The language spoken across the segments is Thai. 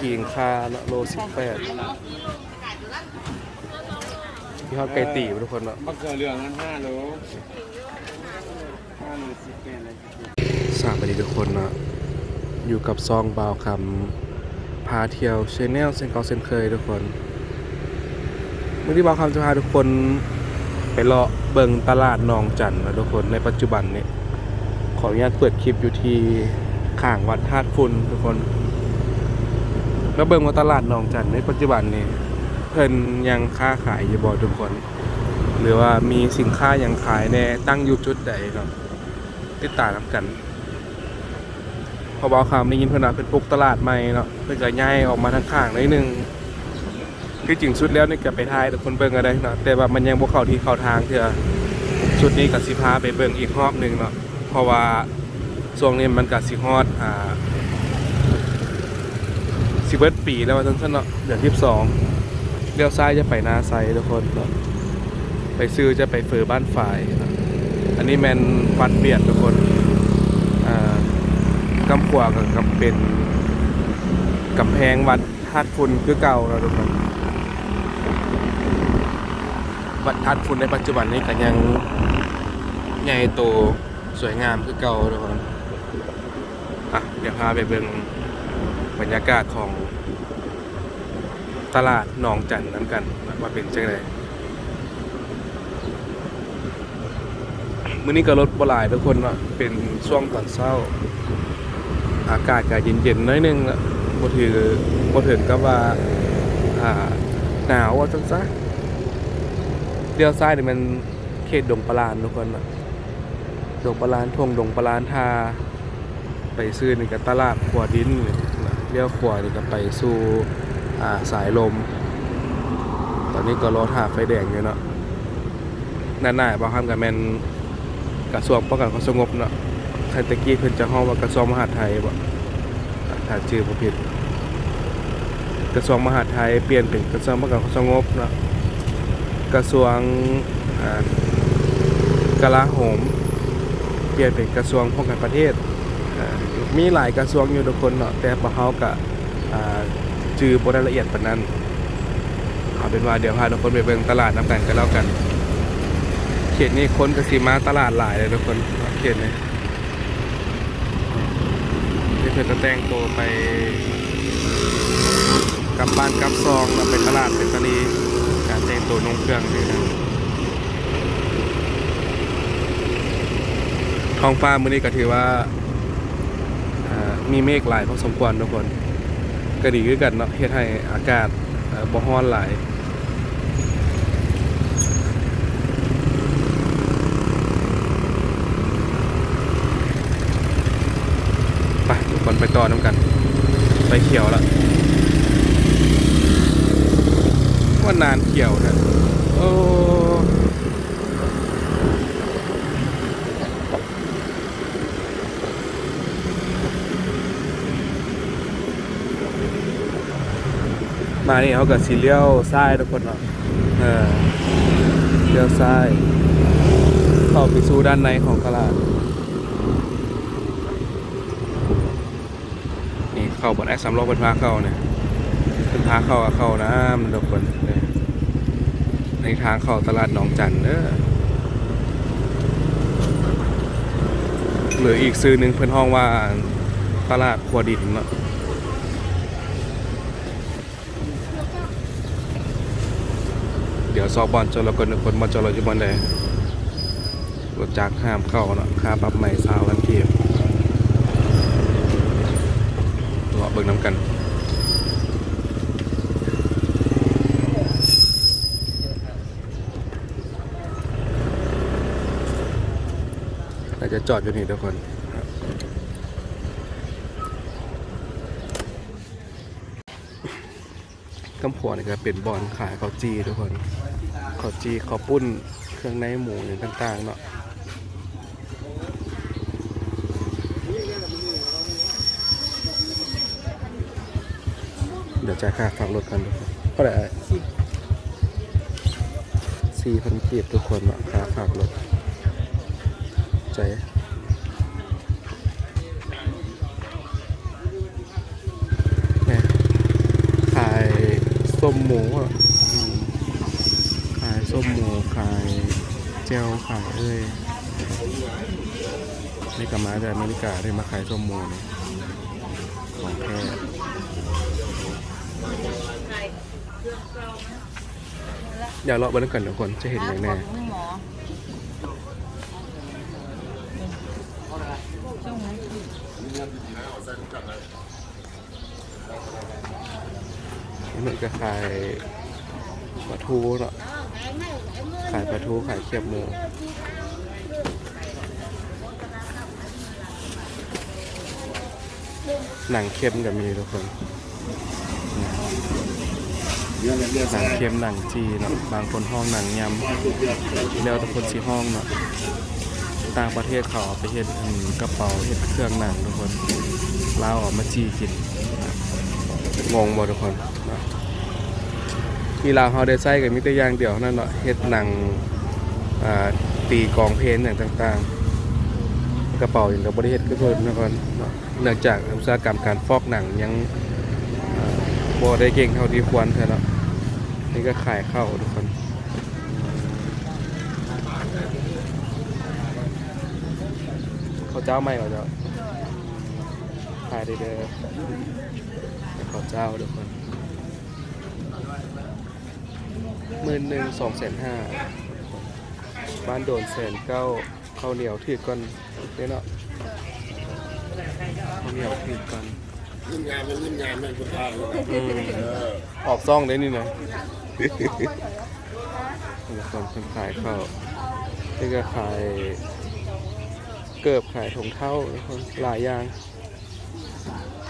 ขิงคาเนาะโลสิบแปดที่เขาไก่ตีทุกคนเนาะบักเกลือเหลืองนั้นห้าโลห้าโลสิบแปดเลยสวัสดีทุกคนเนาะอยู่กับซองบาวคำพาเที่ยวชแนลเซนเกาเซนเคยทุกคนเมื่อที่บาวคำจะพาทุกคนไปเลาะเบิงตลาดหนองจันนะทุกคนในปัจจุบันนี้ขออนุญาตเปิดคลิปอยู่ที่ข้างวัดธาตุฟุนทุกคน แล้วเบิ่งว่าตลาดหนองจันในปัจจุบันนี้เพิ่นยังค้าขายอยู่บ่ทุกคน หรือว่ามีสินค้ายังขายแน่ตั้งอยู่จุดใดเนาะติดตามกันพอบอกคำได้ยินเพิ่นว่าเพิ่นปลุกตลาดใหม่เนาะเพิ่นก็ย้ายออกมาทางข้างนิดนึงคือจริงสุดแล้วนี่ก็ไปทายแต่คนเบิ่งก็ได้เนาะแต่ว่ามันยังบ่เข้าที่เข้าทางเทื่อสุดนี้ก็สิพาไปเบิ่งอีกรอบหนึงเนาะเพราะว่าช่วงนี้มันก็สิฮอดอ่า สิเบิร์ดปีแล้วว่าสั้นเนาะเดือนที่สองเลี้ยวซ้ายจะไปนาไซทุกคนเนาะไปซื้อจะไปเฟอบ้านฝ่ายนะอันนี้แมนวัดเบียดทุกคนอ่ากำขวากับกับเป็นกำแพงวัดธาตุฟุนคือเก่าเนาทุกคนวัดธาตุฟุนในปัจจุบันนี้ก็ยังใหญ่โตสวยงามคือเก่าทุกคนอะเดี๋ยวพาไปเบิ่ง บรรยากาศของตลาดหนองจันน้ำกันว่าเป็นจังไดมื้อนี้ก็รถบหลายทุกคนว่าเป็นช่วงตอนเช้า อากาศก็เย็นๆน้อยนึงบ่ถือบ่ถึงกับว่าอ่าหนาวว่าจังซะเลี้ยวซ้ายนี่มันเขตดงปลานทุกคนน่ะดงปลานทงดงปลานทาไปซื้อนี่ก็ตลาดขัวดินนี่นะ เลี้ยวขวานี่ก็ไปสู่สายลม ตอนนี้ก็รอท่าไฟแดงอยู่เนาะหนน่ะบ่ฮัมกับแมนกระทรวงป้องกันความสงบเนาะใครตะกี้เพิ่นจะฮ้องว่ากระทรวงมหาดไทยบ่ถ้าชื่อบ่ผิด กระทรวงมหาดไทยเปลี่ยนเป็นกระทรวงป้องกันความสงบเนาะกระทรวงอ่ากลาโหม เปลี่ยนเป็นกระทรวงป้องกันประเทศ มีหลายกระทรวงอยู่ทุกคนเนาะแต่พวกเขาก็จือบรายละเอียดปานนั้นเอาเป็นว่าเดี๋ยวพาทุกคนไปเบิ่งตลาดน้ำกันกันแล้วกัน เขตนี้คนก็สิมาตลาดหลายเลยทุกคนเขตนี้ที่เพิ่นจะแต่งตัวไปกลับบ้านกลับซองแล้วไปตลาดเป็นตะลีการแต่งตัวนุ่งเครื่องนี่นะท้องฟ้ามื้อนี้ก็ถือว่า มีเมฆหลายพอสมควรทุกคนก็ดีคือกันเนาะเฮ็ดให้อากาศบ่ร้อนหลายไปทุกคนไปต่อน้ำกัน ไปเขียวละว่านานเขียวนะโอ้ มานี่เขากับสีเลี้ยวซ้ายทุกคนเนาะเออเลี้ยวซ้ายเข้าไปสู่ด้านในของตลาดนี่เข้าบนแอคสามล้อเป็นพาเข้าเนี่ยเป็นพาเข้าเข้าน้ำทุกคนในทางเข้าตลาดหนองจันเด้อหรืออีกซื้อหนึ่งเพิ่อนห้องว่าตลาดขัวดินเนาะ ดี๋ยวซอบอลจนเราคนคนมาจนเราอยู่บอลใดรถจักรห้ามเข้าเนาะค่าปรับใหม่สาวกันเกียบรอเบิ่งน้ำกันเราจะจอดอยู่นี่ทุกคนกำพวนี่ก็เป็นบอลขายข้าจีทุกคน ข้าวจีข้าวปุ้น เครื่องในหมูอย่างต่าง ๆ เนาะเดี๋ยวจ่ายค่าฝากรถกันทุกคนเท่าไหร่สี่พันกีบทุกคนเนาะค่าฝากรถใจยส้มหมูอะ ส้มหมูขายเจลขายเอ้ยนี่กลับมาจากอเมริกาที่มาขายส้มหมูเนี่ยของแท้เดี๋ยวเราไปดูกันเดี๋ยวคนจะเห็นอย่างแน่หมอช่วงนั้นเหมือนกับขายปลาทูเนาะ ขายปลาทูขายเขียบหมูหนังเค็มกับมีทุกคนหนังเค็มหนังจีเนาะบางคนห้องหนังยำแล้วแต่คนสีห้องเนาะต่างประเทศเขาเอาไปเฮ็ดอันกระเป๋าเฮ็ดเครื่องหนังทุกคนลาออกมาจีกินงงบ่ทุกคน มีลาวเฮาได้ใช้กับมีแต่อย่างเดียวนั้นเนาะเฮ็ดหนังตีกองเพลงอย่างต่างๆ กระเป๋าอย่างกับบริเฮ็ดก็คือนะคนเนาะเนื่องจากอุตสาหกรรมการฟอกหนังยังบ่อบ่ได้เก่งเท่าที่ควรเท่านาะนี่ก็ขายเข้าทุกคนเขาเจ้าใหม่เขาเจ้าขายได้เด้อเขาเจ้าทุกคน หมื่นหนึ่งสองแสนห้าบ้านโดนแสนเก้าข้าวเหนียวถือก่อนเด้เนาะข้าวเหนียวถือก่อนยิ่งงานมันยิ่งงานมันคุณภาพอืมเออออกซ่องได้นี่นะมีคนคนขายข้าวนี่ก็ขายเกิบขายถุงเท้าคนหลายอย่าง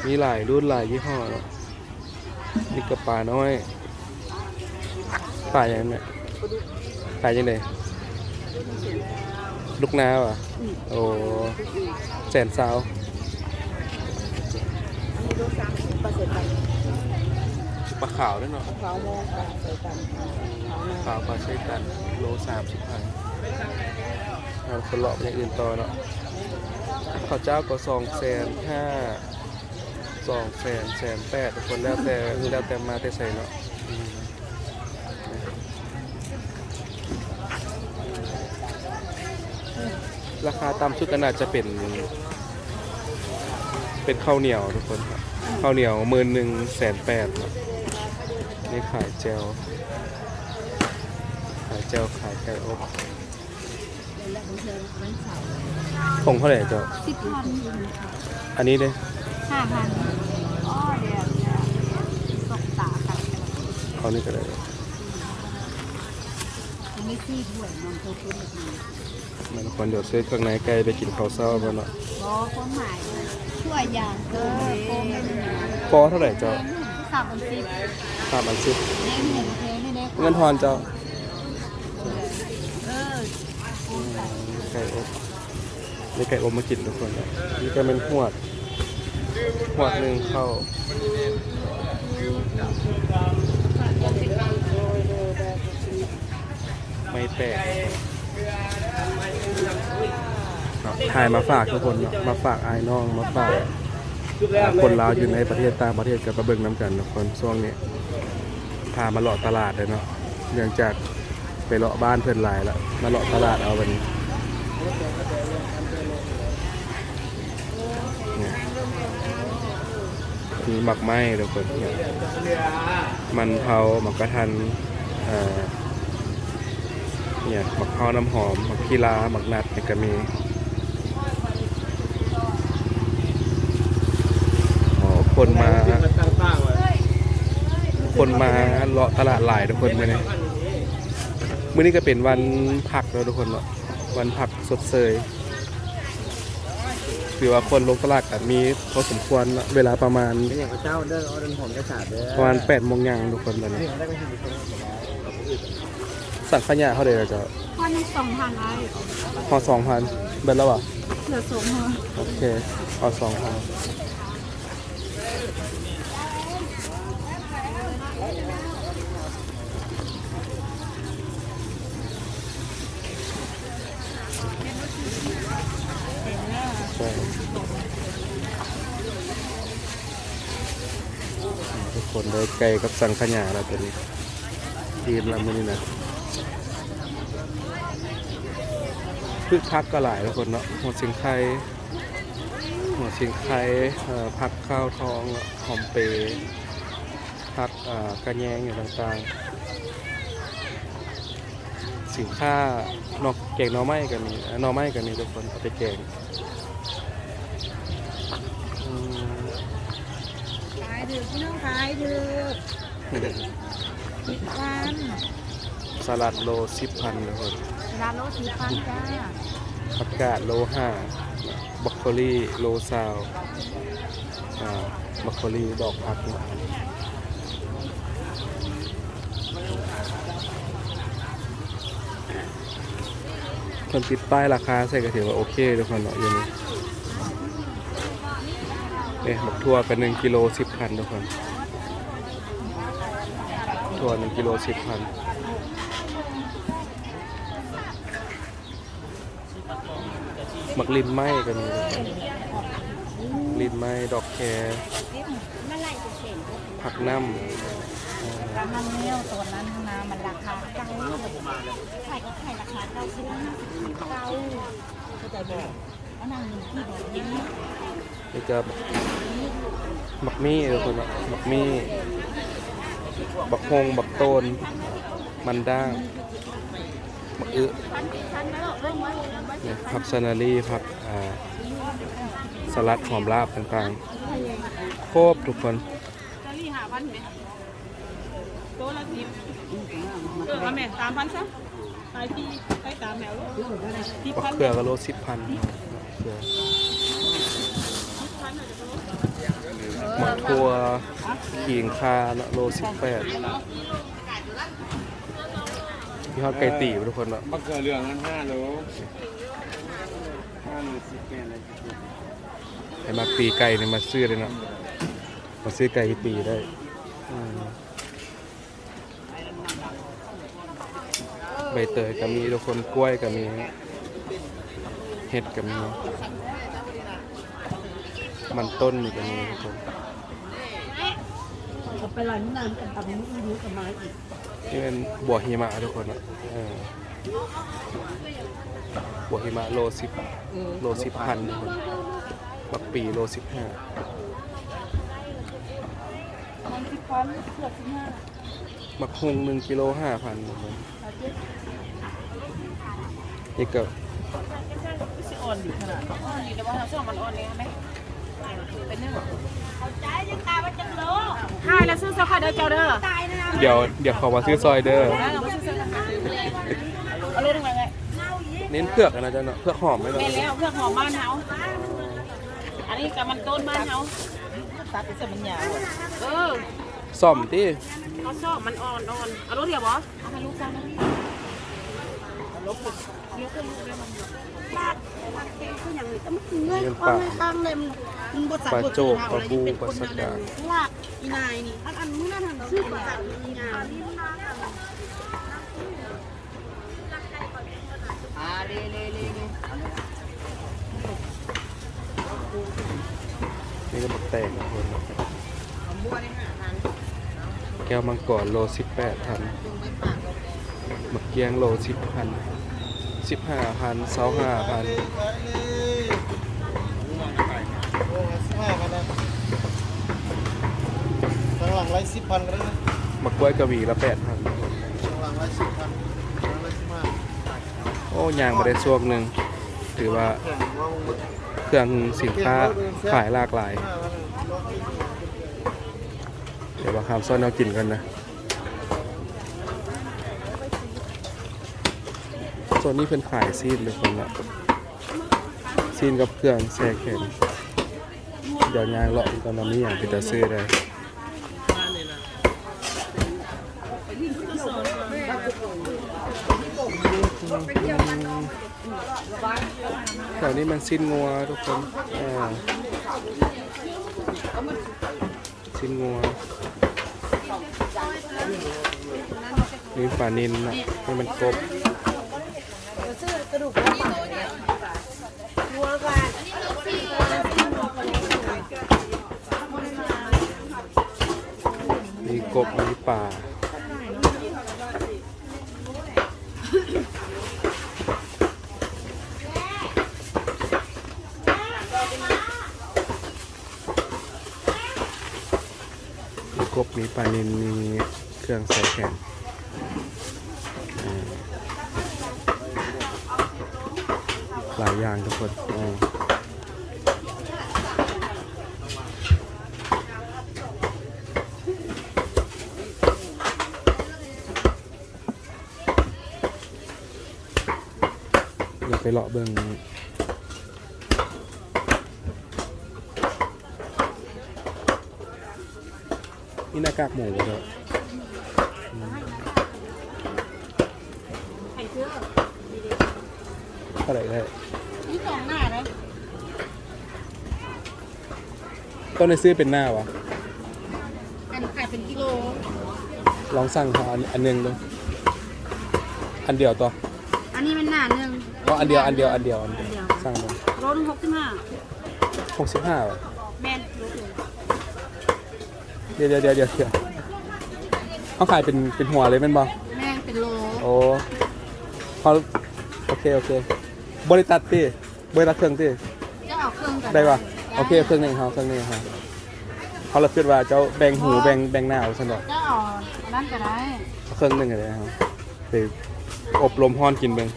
มีหลายรุ่นหลายยี่ห้อเนอะนี่กระป่าน้อย ป่าอย่างเนี้ยป่ายังไงลูกน้าวอะโอ้แสนสาวมีดูสามสิบเปอร์เซ็นต์กันปลาขาวด้วยเนาะเขาโมงกันเจอกันเขาขาวปลาเช่กันโลสามสิบพันเอาคนเลาะไปอย่างอื่นต่อเนาะข้าวเจ้าก็สองแสนห้าสองแสนแสนแปดทุกคนแล้วแต่แล้วแต่มาแต่ใส่เนาะอืม ราคาต่ำสุดก็น่าจะเป็น เป็นข้าวเหนียวทุกคนครับข้าวเหนียวหมื่นหนึ่งแสนแปดเนาะนี่ขายเจลขายเจลขายไก่อบและของเธอวันเสาร์ผงเท่าไหร่เจ้าสิบพันอันนี้เลยห้าพันอ้อเดี๋ยวตกตากันเอานี่ก็ได้ยัง ไม่ซีด้วยน้องเธอพูดแบบนี้มันคนเดี๋ยวซื้อเครื่องในไก่ไปกินข้าวเช้าบ้านเนาะก็ความหมายช่วยอย่างเธอโกงไม่ได้ปอเท่าไหร่เจ้าสามพันสิบสามอันสิบแน่เงินเธอนี่ได้เงินทอนเจ้าเออไก่อบนี่ไก่อบมากินทุกคนนะนี่ก็เป็นหวดหวดหนึ่งเข้า ไม่แตกถ่ายมาฝากทุกคนเนาะมาฝากไอ้น้องมาฝากคนลาวอยู่ในประเทศต่างประเทศกับมาเบิ่งน้ำกันทุกคนช่วงนี้พามาเลาะตลาดเลยเนาะเนื่องจากไปเลาะบ้านเพื่อนหลายแล้วมาเลาะตลาดเอาวันนี้นี่ยมีหมักไหม้ทุกคนมันเผาหมักกระทันเอ่อ เนี่ยหมักเผาน้ำหอมหมักขี้ลาหมักนัดเนี่ยก็มีอ๋อคนมามันตั้งป้าไว้คนมาเลาะตลาดหลายทุกคนมื้อนี้มื้อนี้ก็เป็นวันผักแล้วทุกคนเนาะวันผักสดเสยถือว่าคนลงตลาดกันมีพอสมควรเนาะเวลาประมาณเป็นอย่างพระเจ้าเด้อเอาเดินผมจะขาดเด้อประมาณ8โมงยังทุกคนตอนนี้ นี่ได้ไปถึงตรง สั่งขยะเท่าไหร่แล้วจะพันสองพันไว้พอ2,000เบิดแล้วเหรอเหลือสองพันโอเคเอา2,000ใช่ทุกคคนเลยไก่กับสังขยาแล้วตัวนี้ดีมแล้วมื้อนี้นะ พืชพักก็หลายทุกคนเนาะหัวสิงไข่หัวสิงไข่เอ่อผักข้าวทองหอมเปรย์ผักอ่ากระแยงอยู่ต่างๆ สินค้านอกแกงหน่อไม้กันนี่หน่อไม้กันนี่ทุกคนเอาไปแกงอืมขายดื้อพี่น้องขายดื้อสิบพันสลัดโลสิบพันทุกคน ร้าโลสิบพันจ้าผักกาดโลห้าบรอกโคลีโลซาวบรอกโคลีดอกผักนคนติดป้ายราคาใส่ก็ถือว่าโอเคทุกคนเนาะอยู่นี่เนี่ยบักทั่วกันหนึ่งกิโลสิบพันทุกคนถั่วหนึ่งกิโลสิบพัน หมักลินไหมกันมีลินไหมดอกแครเมื่อไหร่จะเสร็จผักน้ำราคาเนี้ยตัวนั้นนะมันราคาเก้าขายก็ขายราคาเก้าสิบห้าสิบเก้าเข้าใจบ่เอานั่งที่บอกนี้นี่จะหมักมี่ทุกคนเนาะหมักมี่บักฮงบักโตน มันด้างห มักอึเนี่ยผักซานารีผักอ่าสลัดหอมลาบต่างๆครบทุกคนจะรีหาพันไหมโต๊ะละสิบเออเอาแม่สามพันซะไปที่ไปตามแมวลูกที่บัพักนเขือก็โลสิบพันเขือหมักทัวขิงคาเนาะโลสิบแปด พี่ฮอดไก่ตีทุกคนเนาะมะเขือเหลืองนั้นห้าโลห้าโลสิบแปดเลยให้มาปีไก่เนี่ยมาซื้อเลยเนาะมาซื้อไก่ปีได้ใบเตยก็มีทุกคนกล้วยก็มีเห็ดก็มีมันต้นนี่ก็มีทุกคนไปร้านน้ำกันตำนี้รู้กับไม้อีก นี่เป็นบัวหิมะทุกคนอะเออบัวหิมะโลสิบโลสิบพันทุกคนบักปีโลสิบห้ามันสิบพันเกือบสิบห้าบักฮงหนึ่งกิโลห้าพันทุกคนนี่ก็สิอ่อนอยู่ขนาดอ่อนอยู่แต่ว่าเราชอบมันอ่อนเลยไหมเป็นเนื้อ ใจยังตายว่าจังโลใช่แล้วซื้อเสื้อผ้าเด้อเจ้าเด้อตายนะเดี๋ยวเดี๋ยวขอมาซื้อซอยเด้อแล้วเราซื้อเสื้อผ้าเอาเลยทั้งนั้นเลยเน้นเผือกอะนะจ๊ะเนาะเผือกหอมไหมเนาะเป็นแล้วเพื่อหอมบ้านเฮาอันนี้กับมันต้นบ้านเฮาตัดเป็นเส้นมันยาวเออซ่อมที่เขาชอบมันอ่อนอ่อนเอารถเดียวบอสเอาให้ลูกจ้างนะลบเลย ลูกก็ลูกได้มันคืออย่างนี้แต่มันเงินความไม่ตั้งเลยมันบดสัตปลาว์บดโจกปลาบูปลาสกาลากอีนายนี่อันอันมื้อนั้นหันซื้อมาจากอีนายอ่าเล่เล่เล่เล่นี่ก็บักแตงทุกคนแก้วมังกรโลสิบแปดพันหมึกเกียงโลสิบพัน สิบห้าพันเสาห้าพันโอ้สิบห้าพันนะข้างหลังไรสิบพันก็ได้นะหมักกล้วยกระบี่ละแปดพันข้างหลังไรสิบพันข้างหลังไรสิบห้าโอ้ยางมาได้ช่วงหนึ่งถือว่าเครื่องสินค้าขายหลากหลาย เดี๋ยวมาคำซ่อนเอากินกันนะ ส่วนนี้เป็นขายซีนเลยคนละซีนกับเครื่องแช่แข็งเดี๋ยวยางเลาะตอนนั้อย่างที่จะซื้อได้แถวนี้มันสิ้นงัวทุกคนสิ้นงัวนี่ปลานินนะให้มันครบ กระดูกวัวป่าเนี่ยวัวป่ามีกบมีป่า มีกบมีปลานินมีเครื่องใส่แขนอ่า หลายอย่างทุกคนอ่าอย่าไปเลาะเบิ่งนี่หน้ากากหมูเด้อไข่เชื่อเท่าไหร่ได้นี่สองหน้าเลย ต้นในซื้อเป็นหน้าวะกันไข่เป็นกิโลลองสั่งเขาอันอันหนึงดูอันเดียวตัวอันนี้เป็นหน้าหนึ่งเพราะอันเดียวอันเดียวอันเดียวอันเดียวอันเดียวสั่งเลยโลนึงหกสิบห้าหกสิบห้าแม่นรู้เลยเดี๋ยวเดี๋ยวเดี๋ยวเดี๋ยวเดี๋ยวเขาขายเป็นเป็นหัวเลยแมันบ่แม่งเป็นโลโอ้เขาโอเคโอเค บริตัดตีบริตัดเครื่องตีจะเอาเครื่องกันได้ปะ โอเคเครื่องหนึงเขาเครื่องหนึงเขาเขาเราคิดว่าเจ้าแบ่งหูแบ่งแบ่งหน้าเอาสนดอกจะเอาอันนั้นก็ได้เอาเครื่องหนึงอะไรครับไปอบรมฮ้อนกินเบิ่ง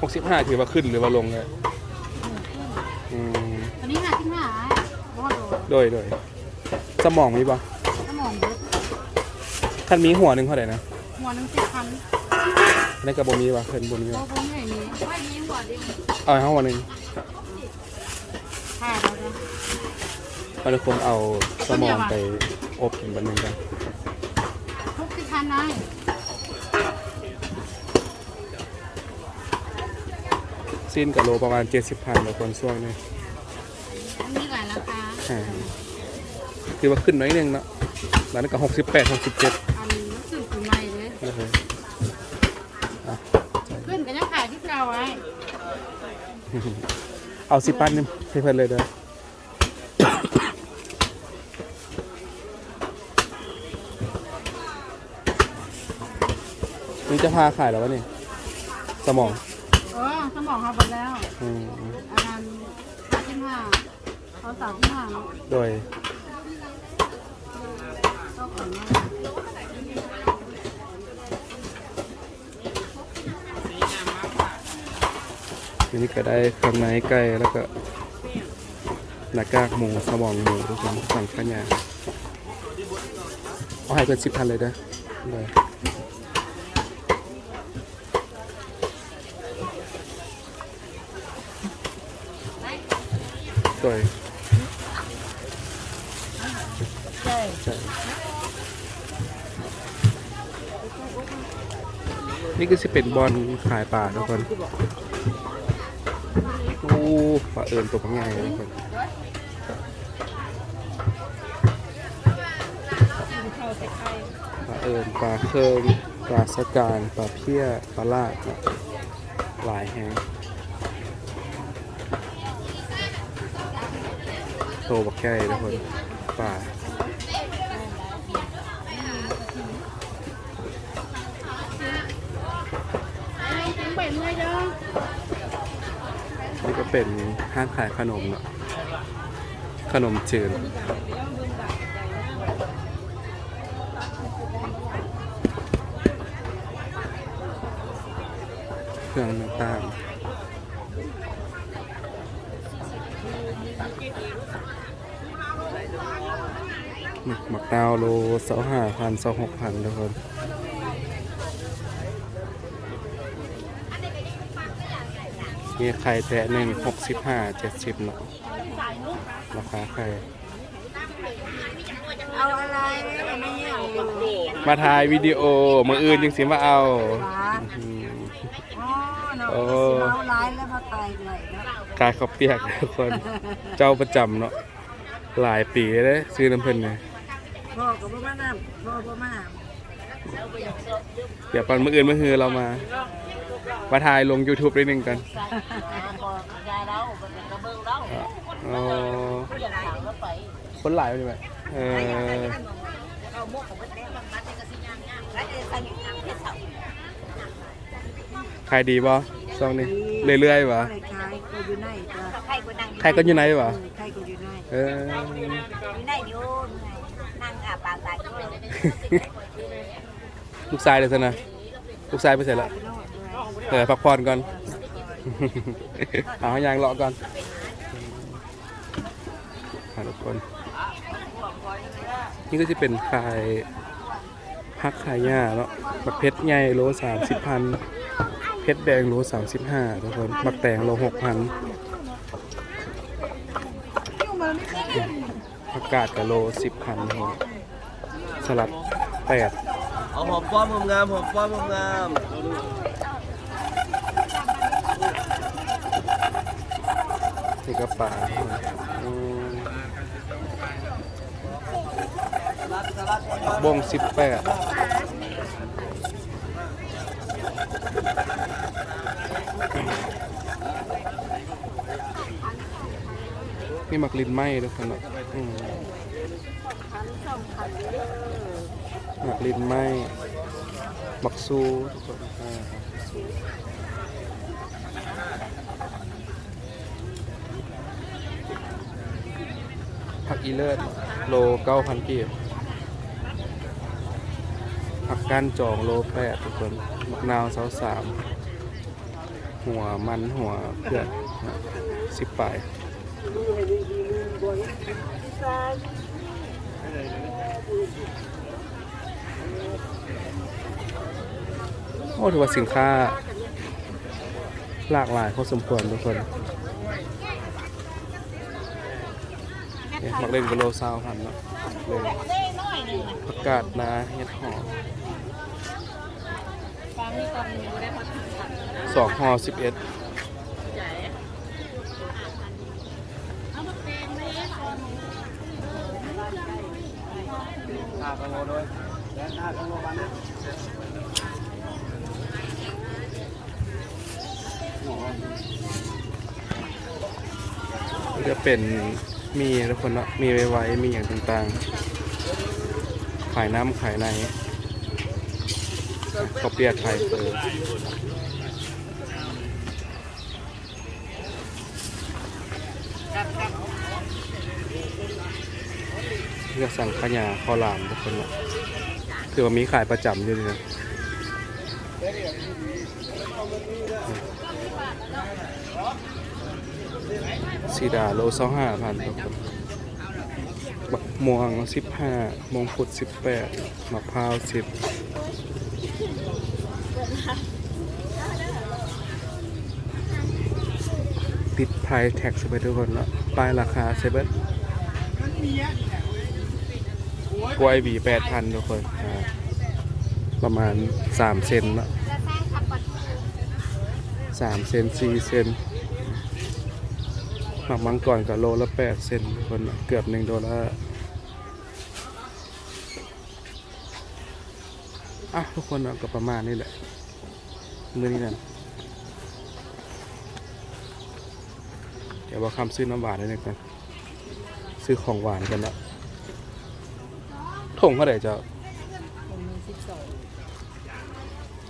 หกสิบห้าถือว่าขึ้นหรือว่าลงเลยอืมอันนี้ห้าสิบห้าเพราะว่าโลโดยโดยสมองมีปะสมองเยอะท่านมีหัวหนึ่งเท่าไหร่นะหัวหนึงสิบพัน ในกระบอกมีปะเพิ่นบนมีโลปะคงใหญ่นี้ไม่มีหัวดิเอาให้เขาวันหนึ่งค่ะเราจะเราจะคงเอาสมองไปอบกินวันหนึ่งกันทุกสิบพันนะสิ้นกับโลประมาณเจ็ดสิบพันต่อคนช่วงนี้อันนี้หลายราคาอ่าคือว่าขึ้นน้อยหนึงเนาะหลังนั้นก็หกสิบแปดหกสิบเจ็ดอันนี้รู้สึกปีใหม่เลย นะครับอะ ขึ้นก็ยังขายที่เก่าไว้ เอาสิบปันนึงให้เพิ่นเลยเด้อนี่จะพาขายแล้ววะนี่สมองเออสมองเขาหมดแล้วอืมอันนั้นห้าสิบห้าเขาสามสิบห้าเนาะโดย ก็ขายมา อันนี้ก็ได้เครื่องในไก่แล้วก็หน้ากากหมูสมองหมูทุกคนสั่งข้าวเนียวเอาให้เป็นสิบพันเลยเด้อเลยโดยใช่ใช่นี่ก็จะเป็นบอลขายป่าทุกคน ปลาเอิญตัวพังใหญ่ทุกคนปลาเอิญปลาเคิงปลาสะการปลาเพี้ยปลาลาดนะหลายแฮงโตบักใหญ่ทุกคนปลา ถึงไปเมื่อยเด้อ นี่ก็ เป็นห้างขายขนมเนาะขนมจืดเครื่องต่างหมึกหมักดาวโลเสาห้าพันเสาหกพันทุกคน มีไข่แตะหนึ่งหกสิบห้าเจ็ดสิบเนาะราคาไข่ เอาอะไรไม่อยากอยู่มาถ่ายวิดีโอมืออื่นยังสิมาเอาฟ้าอืมอ๋อเนาะโอ้เอาร้ายแล้วมาตายเลยเนาะกายขอบเปียกทุกคน เจ้าประจำเนาะหลายปีเลยซื้อน้ำเพิ่นเนี่ยพ่อกับพ่อมาน้ำพ่อพ่อมาน้เดี๋ยวปันมืออื่นมือฮือเรามาำ มาถ่ายลง YouTube ได้หนึ่งกันยายเราเป็นกระเบื้องเราอ๋ออย่างหลังแล้วไปคนหลายอยู่ไหมเออเอาหมกของมันแดงบางนัดก็สิย่างย่างแล้วจะใส่หนังเพชรเสาขายดีป่ะช่วงนี้เรื่อยๆป่ะคล้ายๆก็อยู่ในจ้ะใครก็นั่งใครก็อยู่ไหนป่ะเออใครก็อยู่ในเอออยู่ในอยู่นั่งอาปากตาอยู่ลูกชายเดี๋ยวสินะลูกชายไปเสร็จแล้ว เดี๋ยวพักผ่อนก่อน เอาให้ยางเลาะก่อนหาทุกคน นี่ก็จะเป็นขายพักขายหญ้าเนาะบักเพชรใหญ่โลสามสิบพัน เพชรแดงโลสามสิบห้าทุกคนบักแตงโลหกพันผักกาดกับโลสิบพันครับสลัดแปดเอาหอมป้อมงามหอมป้อมงาม นี่ก็ป่าอืมบงสิบแปดนี่มักลินไหมทุกคนเนาะอืมหมักลินไหมบักซูทุกคน ผักอีเลิศโลเก้าพันกีบผักก้านจองโลแปดทุกคนมะนาวเสาสามหัวมันหัวเพื่อนสิบปลายโอ้ถือว่าสินค้าหลากหลายพอสมควรทุกคน เนี่ยมักเล่นกับโลซาวพันเนาะเลยเด้น้อยหนึ่งผักกาดนาเห็ดหอมฟังนี่ตอสองห่อสิบเอ็ดจะเป็น มีทุกคนเนาะมีไว้ไว้มีอย่างต่างๆ ขายน้ำขายในข้าเปียกไข่เปิดเลือกสั่งขยาข้าหลามทุกคนเนาะคือว่ามีขายประจำอยู่เลยนะ สีดาโลสองห้าพันทุกคนบักม่วงสิบห้ามงคุดสิบแปดมะพร้าวสิบติดไพรแท็กซ์ไปทุกคนแล้วป้ายราคาเซเบิลกล้วยบีแปดพันทุกคน ประมาณสามเซนละสามเซนสี่เซน หมักมังก่อนกับโลละแปดเซนคนเกือบหนึ่งโดลลาร์อะทุกคนเอาก็ประมาณนี้แหละมือนี้นั่นเดี๋ยวว่าคำซื้อน้ำหวานได้เลยกันซื้อของหวานกันละถงเท่าไหร่จ้า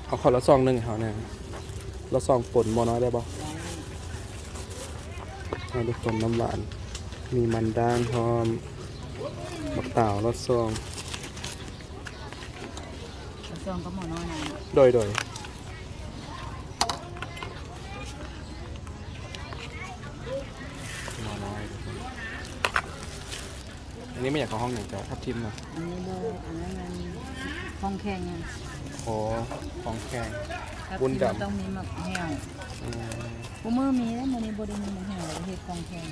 เอาขอละซองหนึ่งให้เขาเนี่ยละซองป่นโมน้อยได้ปะ เอาทุกคนน้ำหวาน มีมันด่างพร้อมบักเต่าวละซอง ซองก็หมอน้อยนะโดยโดยมาน้อยอันนี้ไม่อยากเข้าห้องไหนจะทับทิมนะอันนี้โบอันนั้นมันห้องแข่งอะโอ้ของแข็ง ครับบุญดำที่มันต้องมีหมักแห้ว อืม กูมือมีแล้วมันนี้บไดมีหมักแห้วเลยเฮ็ดห้องแข่ง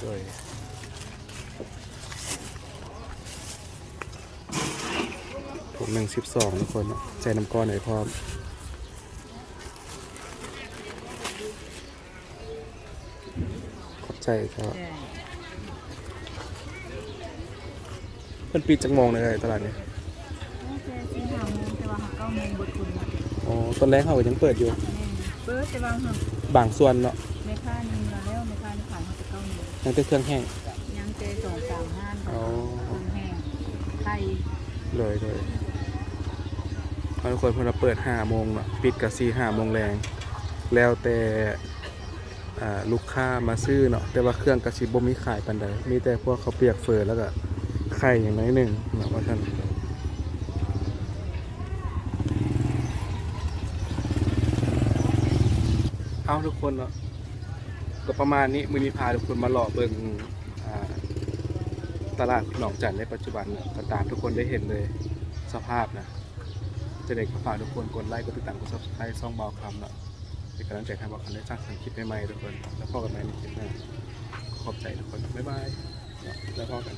โดยถุงหนึ่งสิบสองทุกคนเนอะใส่น้ำก้อนหน่อยพร้อมขอบใจครับใช่เป็นปีจักโมงเลยตลาดนี้แค่สี่ห้าโมงแต่ว่าหักเก้าโมงบดคุณอ๋อตอนแรกเขาก็ยังเปิดอยู่แม่เปิดแต่ว่าเฮา บางส่วนเนาะไม่ค่านึงแล้วแล้วไม่ค่านี่ขายเขาจะเก้าหนึ่งยังแต่เครื่องแห้งยังเจสองสามห้านเอาคนแห้งไข่เลยเลยเอาทุกคนเพิ่นมาเปิด5โมงเนาะปิดก็4 5โมงแรง แล้วแต่อ่าลูกค้ามาซื้อเนาะแต่ว่าเครื่องก็สิบ่มีขายปานใดมีแต่พวกข้าวเปียกเฟอแล้วก็ไข่อย่างน้อยหนึงเนาะว่าซั่น เอาทุกคนเนาะก็ประมาณนี้มือนี้พาทุกคนมาเลาะเบิงตลาดหนองจันในปัจจุบันก็ตามทุกคนได้เห็นเลยสภาพนะจะได้ฝากทุกคนกดไลค์กดติดตามกด subscribe ช่องเบาคำเนาะเป็นกำลังใจให้เบาคำได้สร้างสรรค์คลิปใหม่ๆทุกคน แล้วพบกันใหม่ในคลิปหน้าขอบใจทุกคนบ๊ายบายแล้วพบกัน